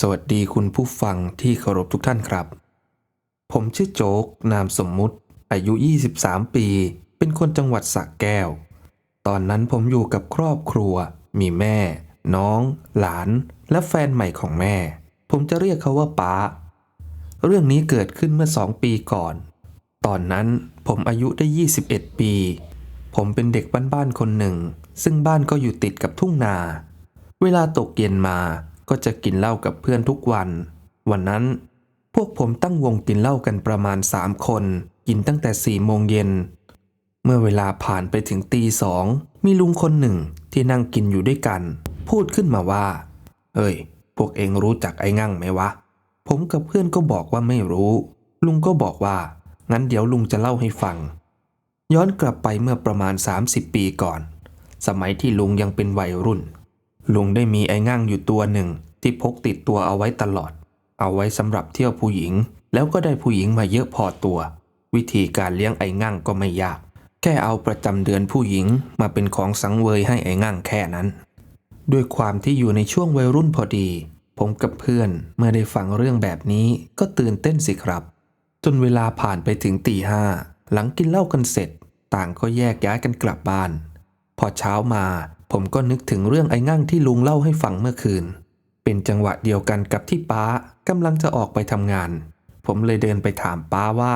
สวัสดีคุณผู้ฟังที่เคารพทุกท่านครับ ผมชื่อโจ๊ก นามสมมุติ อายุ 23 ปี เป็นคนจังหวัดสระแก้ว ตอนนั้นผมอยู่กับครอบครัว มีแม่ น้อง หลาน และแฟนใหม่ของแม่ ผมจะเรียกเขาว่าป๊าเรื่องนี้เกิดขึ้นเมื่อสองปีก่อน ตอนนั้นผมอายุได้ 21 ปี ผมเป็นเด็กบ้านๆคนหนึ่ง ซึ่งบ้านก็อยู่ติดกับทุ่งนา เวลาตกเย็นมา ก็จะกินเหล้ากับเพื่อนทุกวัน วันนั้น พวกผมตั้งวงกินเหล้ากันประมาณสามคน กินตั้งแต่สี่โมงเย็น เมื่อเวลาผ่านไปถึงตีสองมีลุงคนหนึ่งที่นั่งกินอยู่ด้วยกัน พูดขึ้นมาว่า เอ้ย พวกเองรู้จักไอ้งั่งไหมวะ ผมกับเพื่อนก็บอกว่าไม่รู้ ลุงก็บอกว่า งั้นเดี๋ยวลุงจะเล่าให้ฟัง ย้อนกลับไปเมื่อประมาณ 30 ปีก่อน สมัยที่ลุงยังเป็นวัยรุ่น ลุงได้มีไอ้งั่งอยู่ตัวหนึ่ง ที่พกติดตัวเอาไว้ตลอด เอาไว้สำหรับเที่ยวผู้หญิง แล้วก็ได้ผู้หญิงมาเยอะพอตัว วิธีการเลี้ยงไอ้งั่งก็ไม่ยาก แค่เอาประจำเดือนผู้หญิงมาเป็นของสังเวยให้ไอ้งั่งแค่นั้น ด้วยความที่อยู่ในช่วงวัยรุ่นพอดี ผมกับเพื่อนเมื่อได้ฟังเรื่องแบบนี้ก็ตื่นเต้นสิครับ จนเวลาผ่านไปถึงตีห้าหลังกินเหล้ากันเสร็จ ต่างก็แยกย้ายกันกลับบ้าน พอเช้ามาผมก็นึกถึงเรื่องไอ้งั่งที่ลุงเล่าให้ฟังเมื่อคืน เป็นจังหวะเดียวกันกับที่ป้ากำลังจะออกไปทำงาน ผมเลยเดินไปถามป้าว่า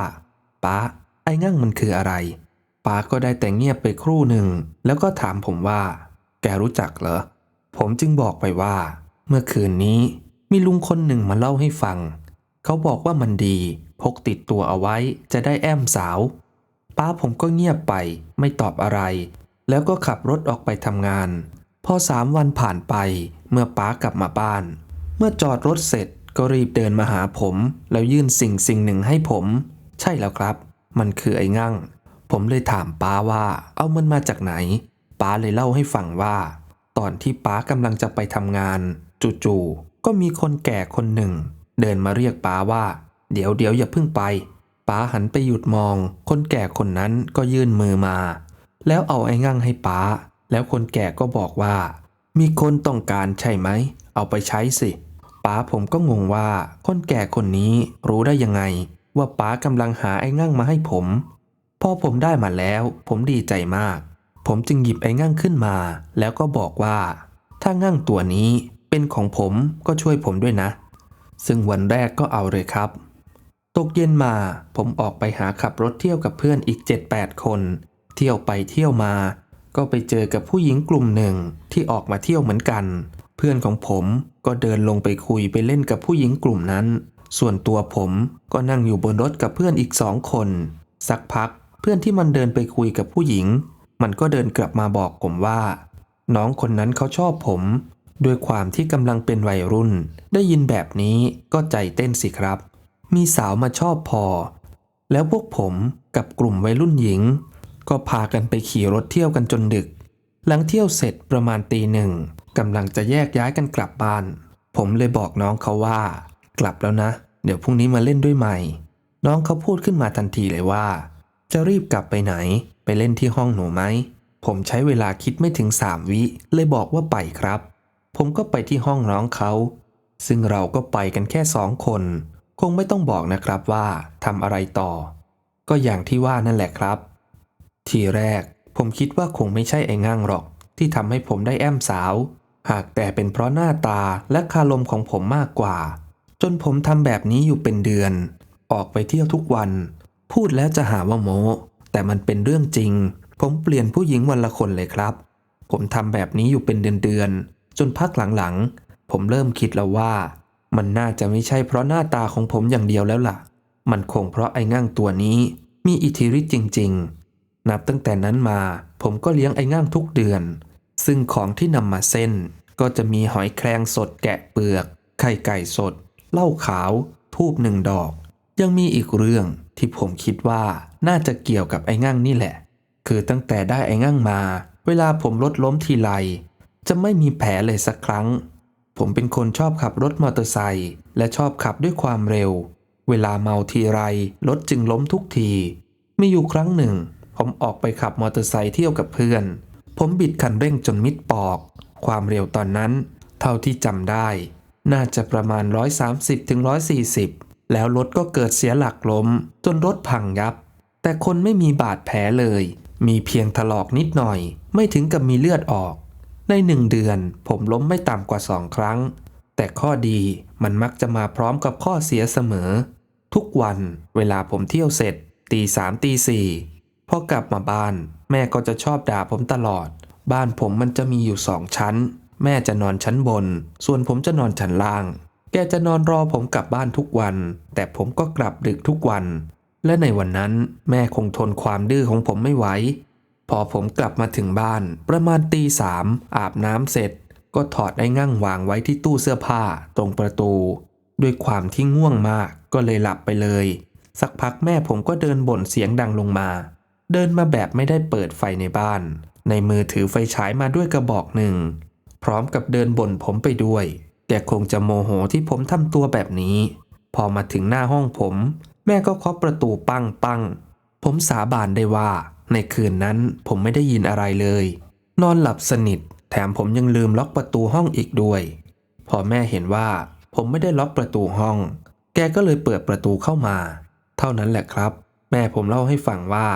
ป้า ไอ้งั่งมันคืออะไร ป้าก็ได้แต่เงียบไปครู่หนึ่ง แล้วก็ถามผมว่า แกรู้จักเหรอ ผมจึงบอกไปว่า เมื่อคืนนี้มีลุงคนหนึ่งมาเล่าให้ฟัง เขาบอกว่ามันดี พกติดตัวเอาไว้จะได้แอมสาว ป้าผมก็เงียบไปไม่ตอบอะไร แล้วก็ขับรถออกไปทำงาน พอสามวันผ่านไปเมื่อป้ากลับมาบ้าน เมื่อจอดรถเสร็จก็รีบเดินมาหาผม แล้วยื่นสิ่งสิ่งหนึ่งให้ผม ใช่แล้วครับ มันคือไอ้งั่ง ผมเลยถามป้าว่า เอามันมาจากไหนป้าเลยเล่าให้ฟังว่า ตอนที่ป้ากำลังจะไปทำงาน จู่ๆก็มีคนแก่คนหนึ่ง เดินมาเรียกป้าว่า เดี๋ยวเดี๋ยวอย่าเพิ่งไปป้าหันไปหยุดมอง คนแก่คนนั้นก็ยื่นมือมา แล้วเอาไอ้งั่งให้ป้า แล้วคนแก่ก็บอกว่า มีคนต้องการใช่ไหม เอาไปใช้สิป้าผมก็งงว่าคนแก่คนนี้รู้ได้ยังไง ว่าป้ากำลังหาไอ้งั่งมาให้ผม พอผมได้มาแล้ว ผมดีใจมาก ผมจึงหยิบไอ้งั่งขึ้นมา แล้วก็บอกว่า ถ้างั่งตัวนี้เป็นของผมก็ช่วยผมด้วยนะ ซึ่งวันแรกก็เอาเลยครับ ตกเย็นมาผมออกไปหาขับรถเที่ยวกับเพื่อนอีก 7-8 คน เที่ยวไปเที่ยวมา ก็ไปเจอกับผู้หญิงกลุ่มหนึ่งที่ออกมาเที่ยวเหมือนกัน เพื่อนของผมก็เดินลงไปคุยไปเล่นกับผู้หญิงกลุ่มนั้น ส่วนตัวผมก็นั่งอยู่บนรถกับเพื่อนอีกสองคน สักพักเพื่อนที่มันเดินไปคุยกับผู้หญิง มันก็เดินกลับมาบอกผมว่า น้องคนนั้นเขาชอบผมด้วยความที่กำลังเป็นวัยรุ่น ได้ยินแบบนี้ก็ใจเต้นสิครับ มีสาวมาชอบพอ แล้วพวกผมกับกลุ่มวัยรุ่นหญิง ก็พากันไปขี่รถเที่ยวกันจนดึก หลังเที่ยวเสร็จประมาณตีหนึ่งกำลังจะแยกย้ายกันกลับบ้าน ผมเลยบอกน้องเขาว่า กลับแล้วนะ เดี๋ยวพรุ่งนี้มาเล่นด้วยใหม่ น้องเขาพูดขึ้นมาทันทีเลยว่า จะรีบกลับไปไหน ไปเล่นที่ห้องหนูไหม ผมใช้เวลาคิดไม่ถึงสามวิ เลยบอกว่าไปครับ ผมก็ไปที่ห้องน้องเขา ซึ่งเราก็ไปกันแค่สองคน คงไม่ต้องบอกนะครับว่าทำอะไรต่อ ก็อย่างที่ว่านั่นแหละครับ ทีแรกผมคิดว่าคงไม่ใช่ไอ้งั่งหรอก ที่ทำให้ผมได้แอมสาว หากแต่เป็นเพราะหน้าตาและคารมของผมมากกว่า จนผมทำแบบนี้อยู่เป็นเดือน ออกไปเที่ยวทุกวัน พูดแล้วจะหาว่าโมแต่มันเป็นเรื่องจริง ผมเปลี่ยนผู้หญิงวันละคนเลยครับ ผมทำแบบนี้อยู่เป็นเดือนๆจนพักหลังๆ ผมเริ่มคิดแล้วว่า มันน่าจะไม่ใช่เพราะหน้าตาของผมอย่างเดียวแล้วล่ะ มันคงเพราะไอ้ง่างตัวนี้ มีอิทธิฤทธิ์จริง ๆ นับตั้งแต่นั้นมาผมก็เลี้ยงไอ้ง่างทุกเดือน ซึ่งของที่นำมาเส้น ก็จะมีหอยแครงสดแกะเปลือก ไข่ไก่สด เหล้าขาว ทูบหนึ่งดอก ยังมีอีกเรื่องที่ผมคิดว่าน่าจะเกี่ยวกับไอ้ง่างนี่แหละ คือตั้งแต่ได้ไอ้ง่างมา เวลาผมรถล้มทีไรจะไม่มีแผลเลยสักครั้ง ผมเป็นคนชอบขับรถมอเตอร์ไซค์และชอบขับด้วยความเร็ว เวลาเมาทีไรรถจึงล้มทุกที มีอยู่ครั้งหนึ่ง ผมออกไปขับมอเตอร์ไซค์เที่ยวกับเพื่อน ผมบิดคันเร่งจนมิดปอก ความเร็วตอนนั้น เท่าที่จำได้ น่าจะประมาณ 130ถึง140 แล้วรถก็เกิดเสียหลักล้ม จนรถพังยับ แต่คนไม่มีบาดแผลเลย มีเพียงถลอกนิดหน่อย ไม่ถึงกับมีเลือดออก ในหนึ่งเดือน ผมล้มไม่ต่ำกว่าสองครั้ง แต่ข้อดีมันมักจะมาพร้อมกับข้อเสียเสมอ ทุกวันเวลาผมเที่ยวเสร็จตีสามตีสี่ พอกลับมาบ้าน แม่ก็จะชอบด่าผมตลอด บ้านผมมันจะมีอยู่สองชั้น แม่จะนอนชั้นบน ส่วนผมจะนอนชั้นล่าง แกจะนอนรอผมกลับบ้านทุกวัน แต่ผมก็กลับดึกทุกวัน และในวันนั้นแม่คงทนความดื้อของผมไม่ไหว พอผมกลับมาถึงบ้าน ประมาณตีสามอาบน้ำเสร็จ ก็ถอดไอ้งั่งวางไว้ที่ตู้เสื้อผ้า ตรงประตู ด้วยความที่ง่วงมากก็เลยหลับไปเลย สักพักแม่ผมก็เดินบ่นเสียงดังลงมา เดินมาแบบไม่ได้เปิดไฟในบ้าน ในมือถือไฟฉายมาด้วยกระบอกหนึ่ง พร้อมกับเดินบ่นผมไปด้วย แกคงจะโมโหที่ผมทำตัวแบบนี้ พอมาถึงหน้าห้องผม แม่ก็เคาะประตูปังปังผมสาบานได้ว่า ในคืนนั้นผมไม่ได้ยินอะไรเลย นอนหลับสนิท แถมผมยังลืมล็อกประตูห้องอีกด้วย พอแม่เห็นว่า ผมไม่ได้ล็อกประตูห้อง แกก็เลยเปิดประตูเข้ามา เท่านั้นแหละครับ แม่ผมเล่าให้ฟังว่า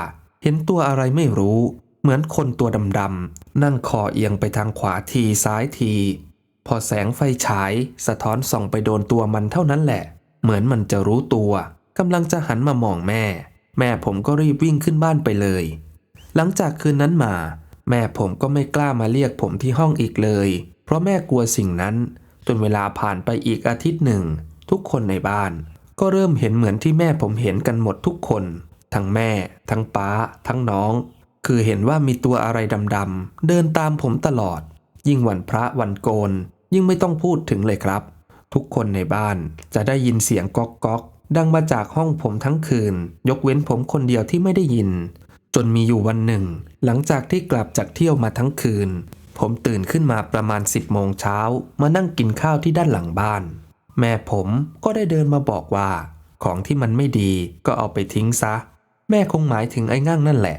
เห็นตัวอะไรไม่รู้ เหมือนคนตัวดำๆนั่งคอเอียงไปทางขวาทีซ้ายที พอแสงไฟฉาย สะท้อนส่องไปโดนตัวมันเท่านั้นแหละ เหมือนมันจะรู้ตัวกำลังจะหันมามองแม่ แม่ผมก็รีบวิ่งขึ้นบ้านไปเลย หลังจากคืนนั้นมา แม่ผมก็ไม่กล้ามาเรียกผมที่ห้องอีกเลย เพราะแม่กลัวสิ่งนั้นจนเวลาผ่านไปอีกอาทิตย์หนึ่ง ทุกคนในบ้าน ก็เริ่มเห็นเหมือนที่แม่ผมเห็นกันหมดทุกคน ทั้งแม่ ทั้งป้า ทั้งน้อง คือเห็นว่ามีตัวอะไรดำๆเดินตามผมตลอด ยิ่งวันพระวันโกน ยิ่งไม่ต้องพูดถึงเลยครับ ทุกคนในบ้านจะได้ยินเสียงก๊อกก๊อกดังมาจากห้องผมทั้งคืน ยกเว้นผมคนเดียวที่ไม่ได้ยิน จนมีอยู่วันหนึ่ง หลังจากที่กลับจากเที่ยวมาทั้งคืน ผมตื่นขึ้นมาประมาณ 10โมงเช้ามานั่งกินข้าวที่ด้านหลังบ้าน แม่ผมก็ได้เดินมาบอกว่า ของที่มันไม่ดีก็เอาไปทิ้งซะ แม่คงหมายถึงไอ้ง่างนั่นแหละ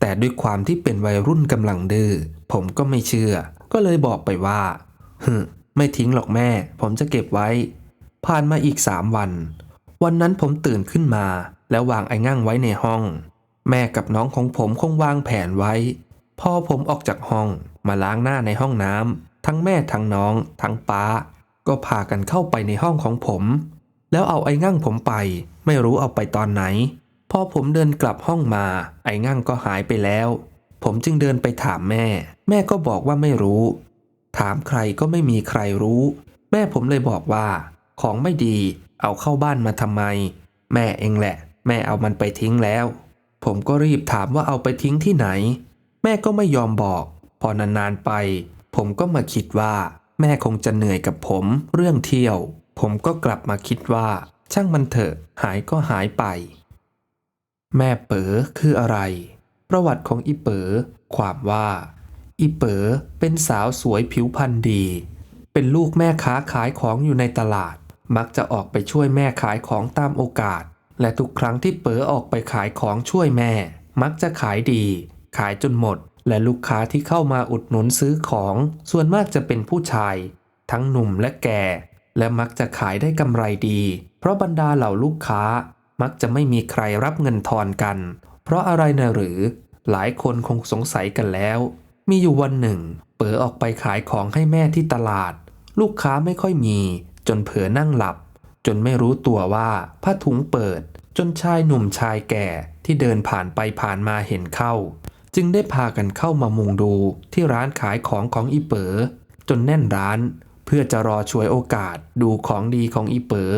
แต่ด้วยความที่เป็นวัยรุ่นกำลังดื้อผมก็ไม่เชื่อ ก็เลยบอกไปว่าฮึไม่ทิ้งหรอกแม่ ผมจะเก็บไว้ ผ่านมาอีกสามวัน วันนั้นผมตื่นขึ้นมา แล้ววางไอ้ง่างไว้ในห้อง แม่กับน้องของผมคงวางแผนไว้ พอผมออกจากห้องมาล้างหน้าในห้องน้ำทั้งแม่ทั้งน้อง ทั้งป้า ก็พากันเข้าไปในห้องของผม แล้วเอาไอ้ง่างผมไป ไม่รู้เอาไปตอนไหน พอผมเดินกลับห้องมา ไอ้ง่างก็หายไปแล้ว ผมจึงเดินไปถามแม่ แม่ก็บอกว่าไม่รู้ ถามใครก็ไม่มีใครรู้ แม่ผมเลยบอกว่า ของไม่ดี เอาเข้าบ้านมาทำไม แม่เองแหละ แม่เอามันไปทิ้งแล้ว ผมก็รีบถามว่าเอาไปทิ้งที่ไหน แม่ก็ไม่ยอมบอก พอนานๆไป ผมก็มาคิดว่า แม่คงจะเหนื่อยกับผม เรื่องเที่ยว ผมก็กลับมาคิดว่า ช่างมันเถอะ หายก็หายไป แม่เป๋อคืออะไร ประวัติของอีเป๋อความว่า อีเป๋อเป็นสาวสวยผิวพรรณดี เป็นลูกแม่ค้าขายของอยู่ในตลาด มักจะออกไปช่วยแม่ขายของตามโอกาส และทุกครั้งที่เป๋อออกไปขายของช่วยแม่ มักจะขายดี ขายจนหมด และลูกค้าที่เข้ามาอุดหนุนซื้อของ ส่วนมากจะเป็นผู้ชาย ทั้งหนุ่มและแก่ และมักจะขายได้กำไรดี เพราะบรรดาเหล่าลูกค้า มักจะไม่มีใครรับเงินทอนกัน เพราะอะไรนะหรือ หลายคนคงสงสัยกันแล้ว มีอยู่วันหนึ่ง เป๋อออกไปขายของให้แม่ที่ตลาด ลูกค้าไม่ค่อยมี จนเผลอนั่งหลับ จนไม่รู้ตัวว่าผ้าถุงเปิด จนชายหนุ่มชายแก่ที่เดินผ่านไปผ่านมาเห็นเข้า จึงได้พากันเข้ามามุงดูที่ร้านขายของของอีเป๋อจนแน่นร้าน เพื่อจะรอช่วยโอกาสดูของดีของอีเป๋อ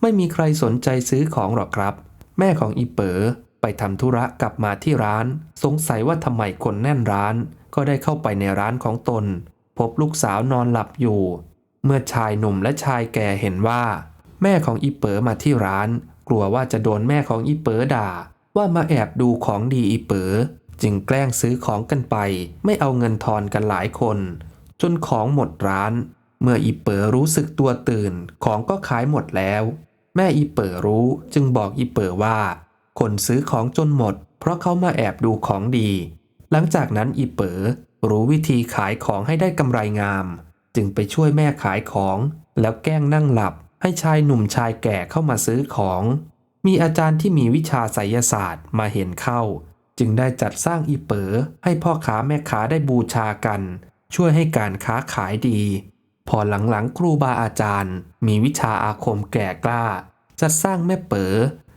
ไม่มีใครสนใจซื้อของหรอกครับ แม่ของอีเป๋อไปทำธุระกลับมาที่ร้าน สงสัยว่าทำไมคนแน่นร้าน ก็ได้เข้าไปในร้านของตน พบลูกสาวนอนหลับอยู่ เมื่อชายหนุ่มและชายแก่เห็นว่า แม่ของอีเป๋อมาที่ร้าน กลัวว่าจะโดนแม่ของอีเป๋อด่า ว่ามาแอบดูของดีอีเป๋อจึงแกล้งซื้อของกันไป ไม่เอาเงินทอนกันหลายคน จนของหมดร้าน เมื่ออีเป๋อรู้สึกตัวตื่นของก็ขายหมดแล้ว แม่อีเป๋อรู้จึงบอกอีเป๋อว่า คนซื้อของจนหมด เพราะเขามาแอบดูของดี หลังจากนั้นอีเป๋อรู้วิธีขายของให้ได้กำไรงาม จึงไปช่วยแม่ขายของ แล้วแกล้งนั่งหลับให้ชายหนุ่มชายแก่เข้ามาซื้อของ มีอาจารย์ที่มีวิชาไสยศาสตร์มาเห็นเข้า จึงได้จัดสร้างอีเป๋อให้พ่อค้าแม่ค้าได้บูชากัน ช่วยให้การค้าขายดี พอหลังๆ ครูบาอาจารย์ มีวิชาอาคมแก่กล้าจัดสร้างแม่เป๋อ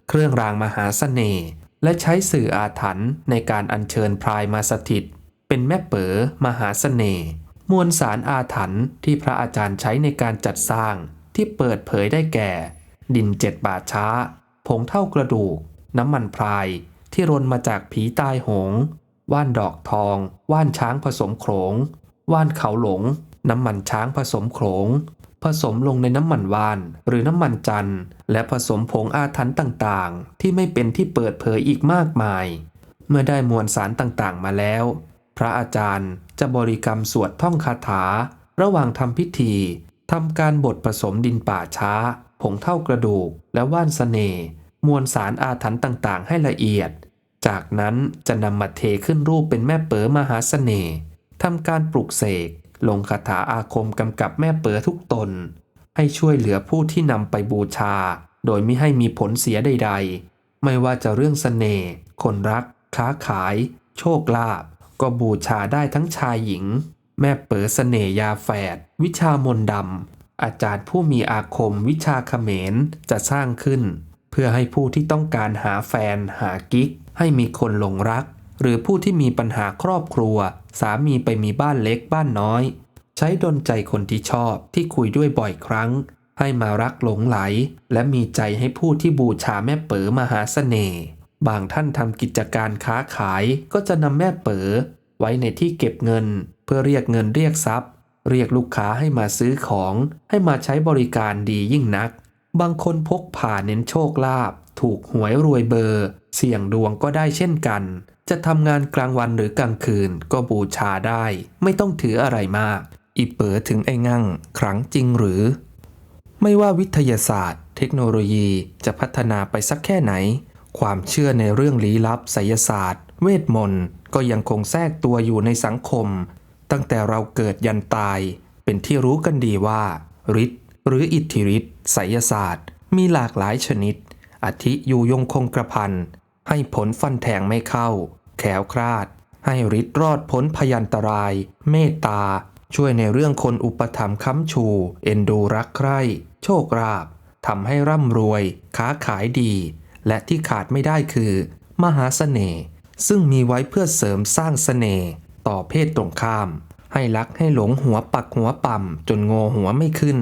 เครื่องรางมหาเสน่ห์และใช้สื่ออาถรรพ์ในการอัญเชิญพรายมาสถิต เป็นแม่เป๋อมหาเสน่ห์มวลสารอาถรรพ์ที่พระอาจารย์ใช้ในการจัดสร้างที่เปิดเผยได้แก่ ดินเจ็ดบาทช้า ผงเท่ากระดูก น้ำมันพราย ที่รนมาจากผีตายโหง ว่านดอกทอง ว่านช้างผสมโขง ว่านเขาหลง น้ำมันช้างผสมโขง ผสมลงในน้ำมันว่าน หรือน้ำมันจันและผสมผงอาถรรพ์ต่างๆ ที่ไม่เป็นที่เปิดเผยอีกมากมาย เมื่อได้มวลสารต่างๆมาแล้ว พระอาจารย์จะบริกรรมสวดท่องคาถา ระหว่างทำพิธีทำการบดผสมดินป่าช้า ผงเท่ากระดูก และว่านสเสน่มวลสารอาถรรพ์ต่างๆ ให้ละเอียด จากนั้นจะนำมาเทขึ้นรูปเป็นแม่เป๋อมหาเสน่ห์ทำการปลุกเสก ลงคาถาอาคมกำกับแม่เป๋อทุกตน ให้ช่วยเหลือผู้ที่นำไปบูชา โดยไม่ให้มีผลเสียใด ๆ ไม่ว่าจะเรื่องเสน่ห์คนรัก ค้าขาย โชคลาภก็บูชาได้ทั้งชายหญิง แม่เป๋อเสน่ห์ยาแฝด วิชามนดำอาจารย์ผู้มีอาคมวิชาเขมรจะสร้างขึ้น เพื่อให้ผู้ที่ต้องการหาแฟนหากิ๊ก ให้มีคนหลงรัก หรือผู้ที่มีปัญหาครอบครัว สามีไปมีบ้านเล็กบ้านน้อย ใช้ดนใจคนที่ชอบที่คุยด้วยบ่อยครั้ง ให้มารักหลงไหล และมีใจให้ผู้ที่บูชาแม่เป๋อมหาเสน่ห์บางท่านทำกิจการค้าขายก็จะนำแม่เป๋อไว้ในที่เก็บเงิน เพื่อเรียกเงินเรียกทรัพย์ เรียกลูกค้าให้มาซื้อของ ให้มาใช้บริการดียิ่งนัก บางคนพกผ่าเน้นโชคลาภถูกหวยรวยเบอร์ เสี่ยงดวงก็ได้เช่นกัน จะทำงานกลางวันหรือกลางคืนก็บูชาได้ ไม่ต้องถืออะไรมาก อีเป๋อถึงไอ้งั่งครั้งจริงหรือ ไม่ว่าวิทยาศาสตร์ เทคโนโลยีจะพัฒนาไปสักแค่ไหน ความเชื่อในเรื่องลี้ลับไสยศาสตร์ เวทมนต์ก็ยังคงแทรกตัวอยู่ในสังคม ตั้งแต่เราเกิดยันตาย เป็นที่รู้กันดีว่าฤทธิ์หรืออิทธิฤทธิ์ไสยศาสตร์ มีหลากหลายชนิดอาทิอยู่ยงคงกระพันให้ผลฟันแทงไม่เข้า แขวคลาด ให้ฤทธิ์รอดพ้นพยันตราย เมตตา ช่วยในเรื่องคนอุปถัมภ์ค้ำชู เอ็นดูรักใคร่ โชคราบทำให้ร่ำรวย ค้าขายดี และที่ขาดไม่ได้คือ มหาเสน่ห์ซึ่งมีไว้เพื่อเสริมสร้างเสน่ห์ต่อเพศตรงข้าม ให้รักให้หลงหัวปักหัวปั่มจนโงหัวไม่ขึ้น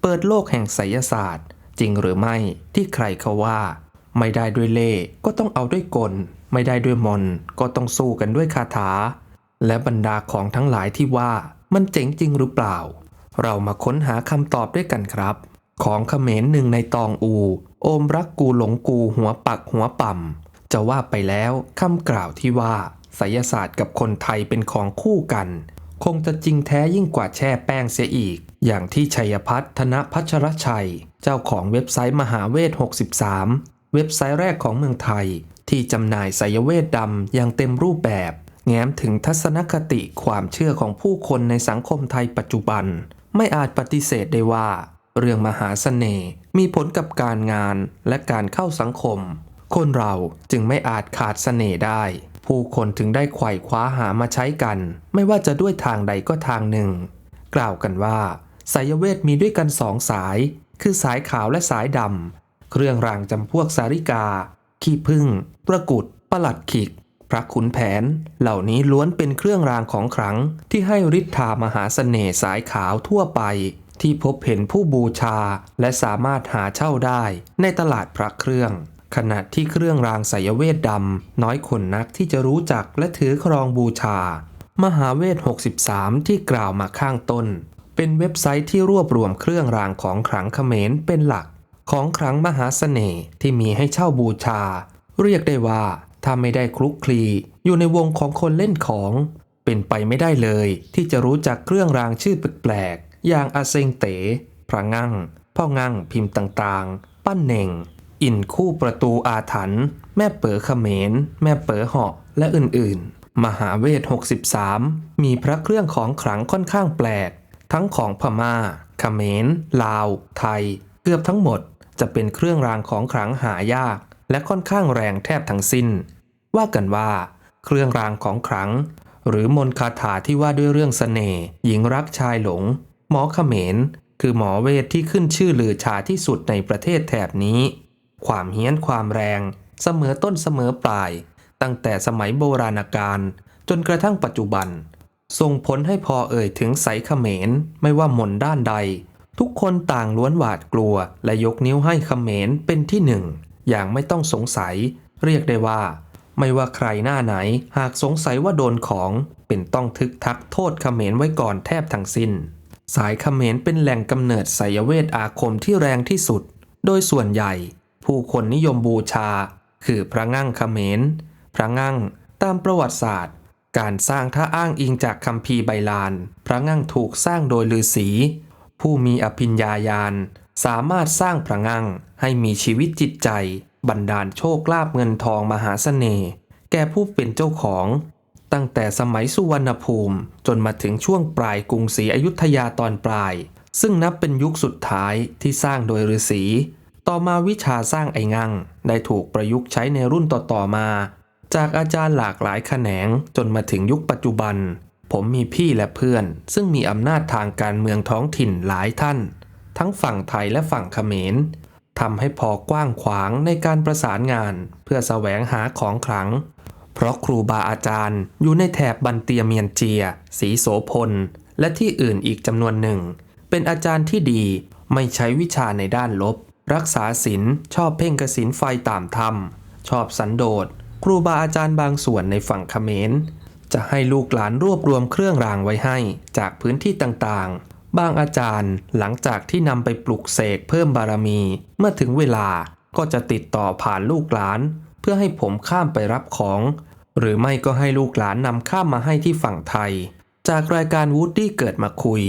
เปิดโลกแห่งไสยศาสตร์ จริงหรือไม่ที่ใครเขาว่า ไม่ได้ด้วยเล่ก็ต้องเอาด้วยกล ไม่ได้ด้วยมนก็ต้องสู้กันด้วยคาถา และบรรดาของทั้งหลายที่ว่ามันเจ๋งจริงหรือเปล่า เรามาค้นหาคำตอบด้วยกันครับ ของเขมรหนึ่งในตองอู โอมรักกูหลงกูหัวปักหัวปั่มจะว่าไปแล้วคำกล่าวที่ว่าไสยศาสตร์กับคนไทยเป็นของคู่กัน คงจะจริงแท้ยิ่งกว่าแช่แป้งเสียอีก อย่างที่ชัยพัฒน์ธนพัชรชัย เจ้าของเว็บไซต์มหาเวท 63 เว็บไซต์แรกของเมืองไทย ที่จำหน่ายไสยเวทดำอย่างเต็มรูปแบบ แง้มถึงทัศนคติความเชื่อของผู้คนในสังคมไทยปัจจุบัน ไม่อาจปฏิเสธได้ว่า เรื่องมหาเสน่ห์มีผลกับการงานและการเข้าสังคม คนเราจึงไม่อาจขาดเสน่ห์ได้ ผู้คนถึงได้ไขว่คว้าหามาใช้กัน ไม่ว่าจะด้วยทางใดก็ทางหนึ่ง กล่าวกันว่าสายเวทมีด้วยกันสองสาย คือสายขาวและสายดำเครื่องรางจำพวกสาริกา ขี้ผึ้งตระกุดประหลัดขิก พระขุนแผน เหล่านี้ล้วนเป็นเครื่องรางของขลัง ที่ให้ฤทธามหาสเสน่ห์สายขาวทั่วไป ที่พบเห็นผู้บูชาและสามารถหาเช่าได้ในตลาดพระเครื่อง ขณะที่เครื่องรางสายเวทดำน้อยคนนักที่จะรู้จักและถือครองบูชา มหาเวท 63 ที่กล่าวมาข้างต้น เป็นเว็บไซต์ที่รวบรวมเครื่องรางของขลังเขมรเป็นหลัก ของขลังมหาเสน่ห์ที่มีให้เช่าบูชา เรียกได้ว่าถ้าไม่ได้คลุกคลีอยู่ในวงของคนเล่นของ เป็นไปไม่ได้เลย ที่จะรู้จักเครื่องรางชื่อแปลกๆอย่างอาเซงเต๋พระงั่งพ่องั่งพิมพ์ต่างๆ ปั้นเน่ง อินคู่ประตูอาถรรพ์แม่เป๋อเขมร แม่เป๋อเหาะและอื่นๆ มหาเวท 63 มีพระเครื่องของขลังค่อนข้างแปลก ทั้งของพมา่าเขมร ลาว ไทย เกือบทั้งหมด จะเป็นเครื่องรางของขลังหายาก และค่อนข้างแรงแทบทั้งสิ้น ว่ากันว่า เครื่องรางของขลัง หรือมนคาถาที่ว่าด้วยเรื่องเสน่ห์หญิงรักชายหลง หมอเขมร คือหมอเวทที่ขึ้นชื่อลือชาที่สุดในประเทศแถบนี้ ความเฮี้ยนความแรง เสมอต้นเสมอปลาย ตั้งแต่สมัยโบราณกาลจนกระทั่งปัจจุบันส่งผลให้พอเอ่ยถึงไสเขมรไม่ว่ามนด้านใด ทุกคนต่างล้วนหวาดกลัว และยกนิ้วให้เขมรเป็นที่หนึ่ง อย่างไม่ต้องสงสัย เรียกได้ว่า ไม่ว่าใครหน้าไหน หากสงสัยว่าโดนของ เป็นต้องทึกทักโทษเขมรไว้ก่อนแทบทั้งสิ้น สายเขมรเป็นแหล่งกำเนิดไสยเวทอาคมที่แรงที่สุด โดยส่วนใหญ่ ผู้คนนิยมบูชา คือพระงั่งเขมร พระงั่งตามประวัติศาสตร์ การสร้างถ้าอ้างอิงจากคัมภีร์ไบลาน พระงั่งถูกสร้างโดยฤาษี ผู้มีอภิญญาญาณสามารถสร้างพระงั่งให้มีชีวิตจิตใจ บันดาลโชคลาภเงินทองมหาเสน่ห์แก่ผู้เป็นเจ้าของ ตั้งแต่สมัยสุวรรณภูมิจนมาถึงช่วงปลายกรุงศรีอยุธยาตอนปลาย ซึ่งนับเป็นยุคสุดท้ายที่สร้างโดยฤาษีต่อมาวิชาสร้างไอ้งั่งได้ถูกประยุกต์ใช้ในรุ่นต่อๆมา จากอาจารย์หลากหลายแขนงจนมาถึงยุคปัจจุบัน ผมมีพี่และเพื่อน ซึ่งมีอำนาจทางการเมืองท้องถิ่นหลายท่าน ทั้งฝั่งไทยและฝั่งเขมรทำให้พอกว้างขวางในการประสานงาน เพื่อแสวงหาของขลัง เพราะครูบาอาจารย์อยู่ในแถบบันเตียเมียนเจีย สีโสพล และที่อื่นอีกจำนวนหนึ่ง เป็นอาจารย์ที่ดีไม่ใช้วิชาในด้านลบ รักษาศีลชอบเพ่งกสินไฟตามธรรม ชอบสันโดษครูบาอาจารย์บางส่วนในฝั่งเขมร จะให้ลูกหลานรวบรวมเครื่องรางไว้ให้ จากพื้นที่ต่างๆ บางอาจารย์หลังจากที่นำไปปลุกเสกเพิ่มบารมี เมื่อถึงเวลาก็จะติดต่อผ่านลูกหลาน เพื่อให้ผมข้ามไปรับของ หรือไม่ก็ให้ลูกหลานนำข้ามมาให้ที่ฝั่งไทย จากรายการวูดดี้เกิดมาคุย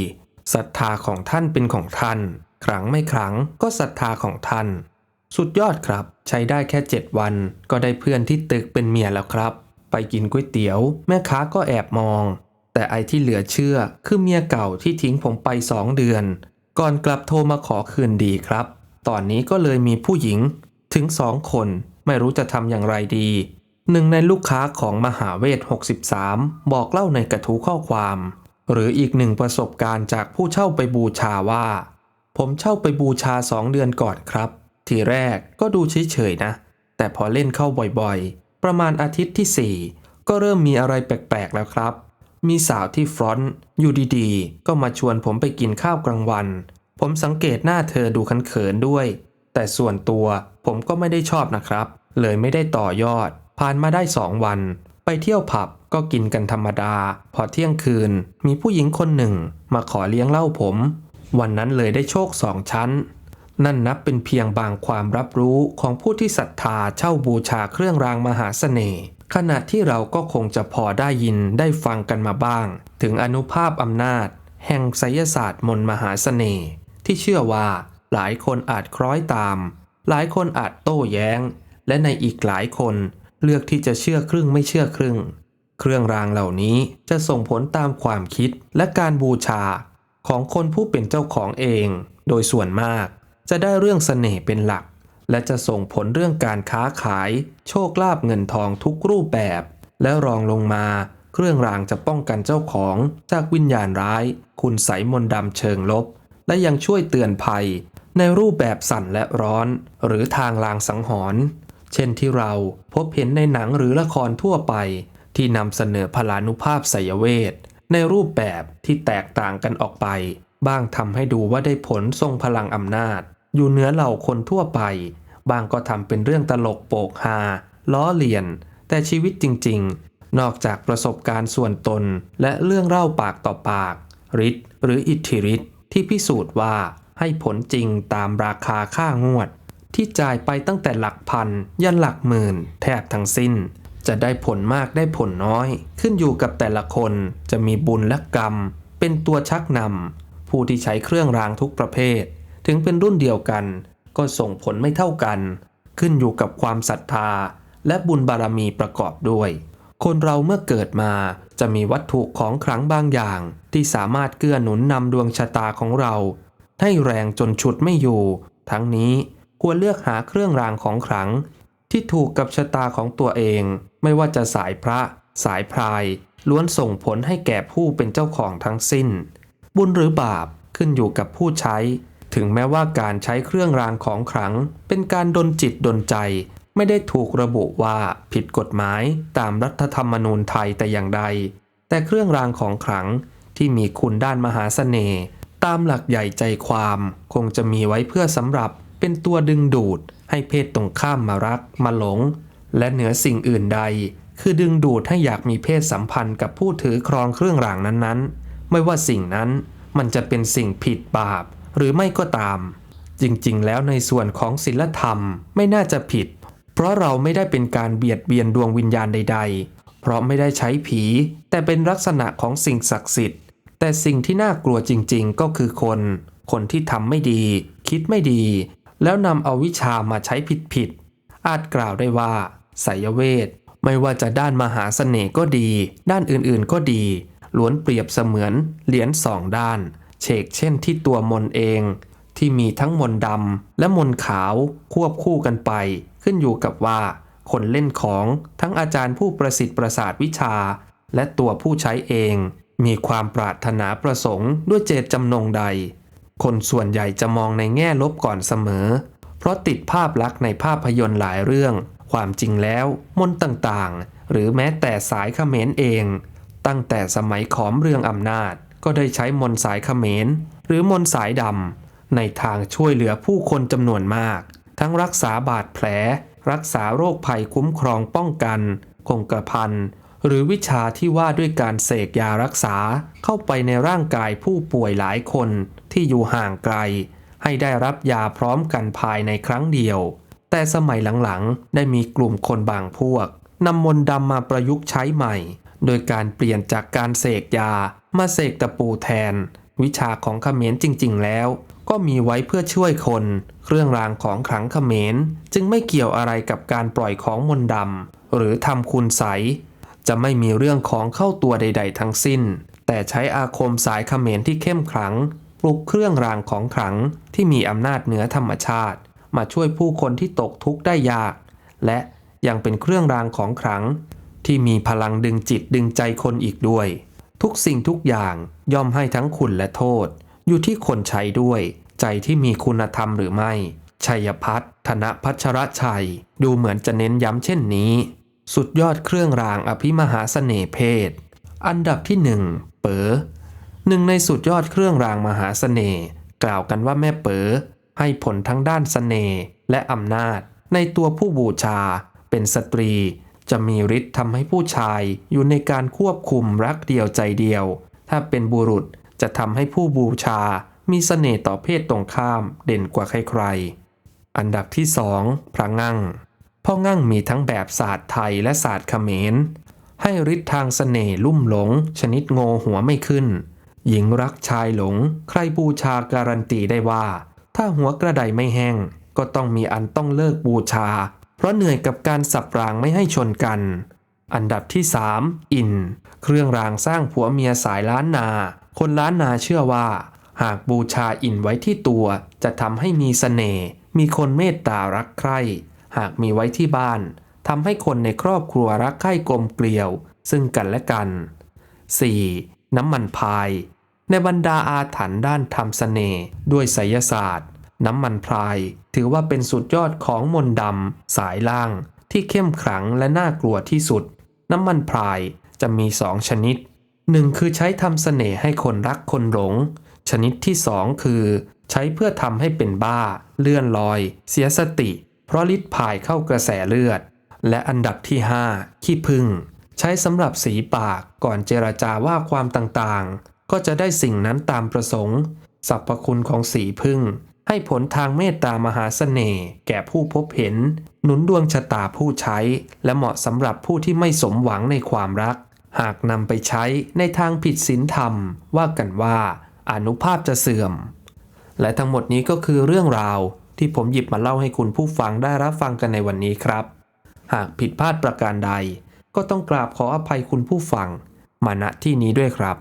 ศรัทธาของท่านเป็นของท่าน ครั้งไม่ครั้งก็ศรัทธาของท่าน สุดยอดครับ ใช้ได้แค่ 7 วัน ก็ได้เพื่อนที่ตึกเป็นเมียแล้วครับ ไปกินก๋วยเตี๋ยว แม่ค้าก็แอบมอง แต่ไอที่เหลือเชื่อคือเมียเก่าที่ทิ้งผมไปสองเดือน ก่อนกลับโทรมาขอคืนดีครับ ตอนนี้ก็เลยมีผู้หญิง ถึงสองคนไม่รู้จะทำอย่างไรดีหนึ่งในลูกค้าของมหาเวท 63 บอกเล่าในกระทู้ข้อความ หรืออีกหนึ่งประสบการณ์จากผู้เช่าไปบูชาว่า ผมเช่าไปบูชาสองเดือนก่อนครับ ทีแรกก็ดูเฉยๆนะ แต่พอเล่นเข้าบ่อยๆ ประมาณอาทิตย์ที่ 4 ก็เริ่มมีอะไรแปลกๆแล้วครับ มีสาวที่ฟรอนต์อยู่ดีๆ ก็มาชวนผมไปกินข้าวกลางวัน ผมสังเกตหน้าเธอดูเขินๆด้วย แต่ส่วนตัวผมก็ไม่ได้ชอบนะครับ เลยไม่ได้ต่อยอด ผ่านมาได้สองวัน ไปเที่ยวผับก็กินกันธรรมดา พอเที่ยงคืน มีผู้หญิงคนหนึ่ง มาขอเลี้ยงเหล้าผม วันนั้นเลยได้โชคสองชั้น นั่นนับเป็นเพียงบางความรับรู้ของผู้ที่ศรัทธาเช่าบูชาเครื่องรางมหาเสน่ห์ขณะที่เราก็คงจะพอได้ยินได้ฟังกันมาบ้าง ถึงอนุภาพอำนาจ แห่งไสยศาสตร์มนต์มหาเสน่ห์ที่เชื่อว่าหลายคนอาจคล้อยตาม หลายคนอาจโต้แย้ง และในอีกหลายคนเลือกที่จะเชื่อครึ่งไม่เชื่อครึ่ง เครื่องรางเหล่านี้จะส่งผลตามความคิดและการบูชาของคนผู้เป็นเจ้าของเอง โดยส่วนมาก จะได้เรื่องเสน่ห์เป็นหลัก และจะส่งผลเรื่องการค้าขาย โชคลาภเงินทองทุกรูปแบบ และรองลงมา เครื่องรางจะป้องกันเจ้าของจากวิญญาณร้าย คุณใสมนดำเชิงลบ และยังช่วยเตือนภัย ในรูปแบบสั่นและร้อน หรือทางลางสังหรณ์เช่นที่เราพบเห็นในหนังหรือละครทั่วไป ที่นำเสนอพลานุภาพไสยเวทในรูปแบบที่แตกต่างกันออกไป บ้างทำให้ดูว่าได้ผลทรงพลังอำนาจ อยู่เหนือเหล่าคนทั่วไป บางก็ทำเป็นเรื่องตลกโปกฮาล้อเลียน แต่ชีวิตจริง ๆ นอกจากประสบการณ์ส่วนตน และเรื่องเล่าปากต่อปากฤทธิ์หรืออิทธิฤทธิ์ที่พิสูจน์ว่าให้ผลจริงตามราคาค่างวด ที่จ่ายไปตั้งแต่หลักพัน ยันหลักหมื่น แทบทั้งสิ้น จะได้ผลมากได้ผลน้อย ขึ้นอยู่กับแต่ละคนจะมีบุญและกรรม เป็นตัวชักนำผู้ที่ใช้เครื่องรางทุกประเภท ถึงเป็นรุ่นเดียวกัน ก็ส่งผลไม่เท่ากัน ขึ้นอยู่กับความศรัทธา และบุญบารมีประกอบด้วย คนเราเมื่อเกิดมาจะมีวัตถุของขลังบางอย่าง ที่สามารถเกื้อหนุนนำดวงชะตาของเรา ให้แรงจนฉุดไม่อยู่ ทั้งนี้ควรเลือกหาเครื่องรางของขลัง ที่ถูกกับชะตาของตัวเอง ไม่ว่าจะสายพระ สายพราย ล้วนส่งผลให้แก่ผู้เป็นเจ้าของทั้งสิ้น บุญหรือบาปขึ้นอยู่กับผู้ใช้ ถึงแม้ว่าการใช้เครื่องรางของขลัง เป็นการดนจิตดนใจ ไม่ได้ถูกระบุว่าผิดกฎหมายตามรัฐธรรมนูญไทยแต่อย่างใด แต่เครื่องรางของขลังที่มีคุณด้านมหาเสน่ห์ตามหลักใหญ่ใจความ คงจะมีไว้เพื่อสำหรับเป็นตัวดึงดูด ให้เพศตรงข้ามมารักมาหลง และเหนือสิ่งอื่นใด คือดึงดูดให้อยากมีเพศสัมพันธ์กับผู้ถือครองเครื่องรางนั้นๆ ไม่ว่าสิ่งนั้นมันจะเป็นสิ่งผิดบาป หรือไม่ก็ตาม จริงๆ แล้วในส่วนของศีลธรรมไม่น่าจะผิด เพราะเราไม่ได้เป็นการเบียดเบียนดวงวิญญาณใด ๆ เพราะไม่ได้ใช้ผี แต่เป็นลักษณะของสิ่งศักดิ์สิทธิ์ แต่สิ่งที่น่ากลัวจริงๆ ก็คือคน คนที่ทำไม่ดี คิดไม่ดี แล้วนำเอาวิชามาใช้ผิดๆอาจกล่าวได้ว่าไสยเวทไม่ว่าจะด้านมหาเสน่ห์ก็ดี ด้านอื่นๆก็ดี ล้วนเปรียบเสมือนเหรียญสองด้าน เชกเช่นที่ตัวมนเอง ที่มีทั้งมนต์ดำและมนต์ขาวควบคู่กันไป ขึ้นอยู่กับว่า คนเล่นของทั้งอาจารย์ผู้ประสิทธิ์ประสาทวิชา และตัวผู้ใช้เอง มีความปรารถนาประสงค์ด้วยเจตจำนงใด คนส่วนใหญ่จะมองในแง่ลบก่อนเสมอ เพราะติดภาพลักษณ์ในภาพยนตร์หลายเรื่อง ความจริงแล้ว มนต์ต่างๆ หรือแม้แต่สายเขมรเอง ตั้งแต่สมัยขอมเรืองอำนาจ ก็ได้ใช้มนสายเขมร หรือมนสายดำในทางช่วยเหลือผู้คนจำนวนมาก ทั้งรักษาบาดแผล รักษาโรคภัยคุ้มครองป้องกัน คงกระพันหรือวิชาที่ว่าด้วยการเสกยารักษาเข้าไปในร่างกายผู้ป่วยหลายคนที่อยู่ห่างไกล ให้ได้รับยาพร้อมกันภายในครั้งเดียว แต่สมัยหลังๆ ได้มีกลุ่มคนบางพวกนำมนต์ดำมาประยุกต์ใช้ใหม่ โดยการเปลี่ยนจากการเสกยามาเสกตะปูแทน วิชาของเขมรจริง ๆ แล้ว ก็มีไว้เพื่อช่วยคน เครื่องรางของขลังเขมรจึงไม่เกี่ยวอะไรกับการปล่อยของมนต์ดำหรือทำคุณใสจะไม่มีเรื่องของเข้าตัวใด ๆ ทั้งสิ้น แต่ใช้อาคมสายเขมรที่เข้มขลังปลุกเครื่องรางของขลังที่มีอำนาจเหนือธรรมชาติ มาช่วยผู้คนที่ตกทุกข์ได้ยาก และยังเป็นเครื่องรางของขลัง ที่มีพลังดึงจิตดึงใจคนอีกด้วย ทุกสิ่งทุกอย่างย่อมให้ทั้งคุณและโทษ อยู่ที่คนใช้ด้วย ใจที่มีคุณธรรมหรือไม่ ชัยพัฒน์ธนพัชรชัย ดูเหมือนจะเน้นย้ำเช่นนี้ สุดยอดเครื่องรางอภิมหาเสน่ห์เพศ อันดับที่หนึ่งเป๋อหนึ่งในสุดยอดเครื่องรางมหาเสน่ห์กล่าวกันว่าแม่เป๋อให้ผลทั้งด้านเสน่ห์และอำนาจ ในตัวผู้บูชาเป็นสตรี จะมีฤทธิ์ทำให้ผู้ชายอยู่ในการควบคุมรักเดียวใจเดียว ถ้าเป็นบุรุษจะทำให้ผู้บูชา มีเสน่ห์ต่อเพศตรงข้ามเด่นกว่าใครๆ อันดับที่สองพระงั่งพ่องั่งมีทั้งแบบศาสตร์ไทยและศาสตร์เขมร ให้ฤทธิ์ทางเสน่ห์ลุ่มหลง ชนิดโงหัวไม่ขึ้น หญิงรักชายหลง ใครบูชาการันตีได้ว่า ถ้าหัวกระไดไม่แห้งก็ต้องมีอันต้องเลิกบูชา เพราะเหนื่อยกับการสับรางไม่ให้ชนกัน อันดับที่ 3 อิน เครื่องรางสร้างผัวเมียสายล้านนา คนล้านนาเชื่อว่า หากบูชาอินไว้ที่ตัว จะทำให้มีเสน่ห์มีคนเมตตารักใคร่หากมีไว้ที่บ้านทำให้คนในครอบครัวรักใคร่กลมเกลียว ซึ่งกันและกัน 4. น้ำมันพาย ในบรรดาอาถรรพ์ด้านทำเสน่ห์ด้วยไสยศาสตร์ น้ำมันพราย ถือว่าเป็นสุดยอดของมนต์ดำสายล่าง ที่เข้มขลังและน่ากลัวที่สุด น้ำมันพรายจะมีสองชนิดหนึ่งคือใช้ทำเสน่ห์ให้คนรักคนหลง ชนิดที่สองคือ ใช้เพื่อทำให้เป็นบ้า เลื่อนลอย เสียสติ เพราะฤทธิ์พายเข้ากระแสเลือด และอันดับที่ 5 ขี้ผึ้งใช้สำหรับสีปากก่อนเจรจาว่าความต่างๆ ก็จะได้สิ่งนั้นตามประสงค์สรรพคุณของสีพึ่ง ให้ผลทางเมตตามหาเสน่ห์แก่ผู้พบเห็น หนุนดวงชะตาผู้ใช้ และเหมาะสำหรับผู้ที่ไม่สมหวังในความรัก หากนำไปใช้ในทางผิดศีลธรรม ว่ากันว่าอนุภาพจะเสื่อม และทั้งหมดนี้ก็คือเรื่องราวที่ผมหยิบมาเล่าให้คุณผู้ฟังได้รับฟังกันในวันนี้ครับ หากผิดพลาดประการใด ก็ต้องกราบขออภัยคุณผู้ฟัง มาณที่นี้ด้วยครับ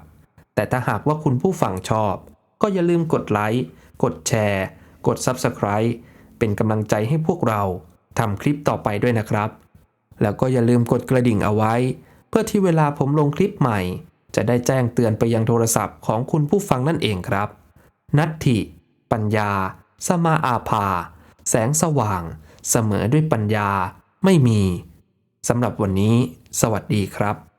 แต่ถ้าหากว่าคุณผู้ฟังชอบ ก็อย่าลืมกดไลค์ กดแชร์ กด Subscribe เป็นกำลังใจให้พวกเราทำคลิปต่อไปด้วยนะครับ แล้วก็อย่าลืมกดกระดิ่งเอาไว้ เพื่อที่เวลาผมลงคลิปใหม่ จะได้แจ้งเตือนไปยังโทรศัพท์ของคุณผู้ฟังนั่นเองครับ นัตถิ ปัญญา สมาอาภา แสงสว่าง เสมอด้วยปัญญา ไม่มีสำหรับวันนี้ สวัสดีครับ「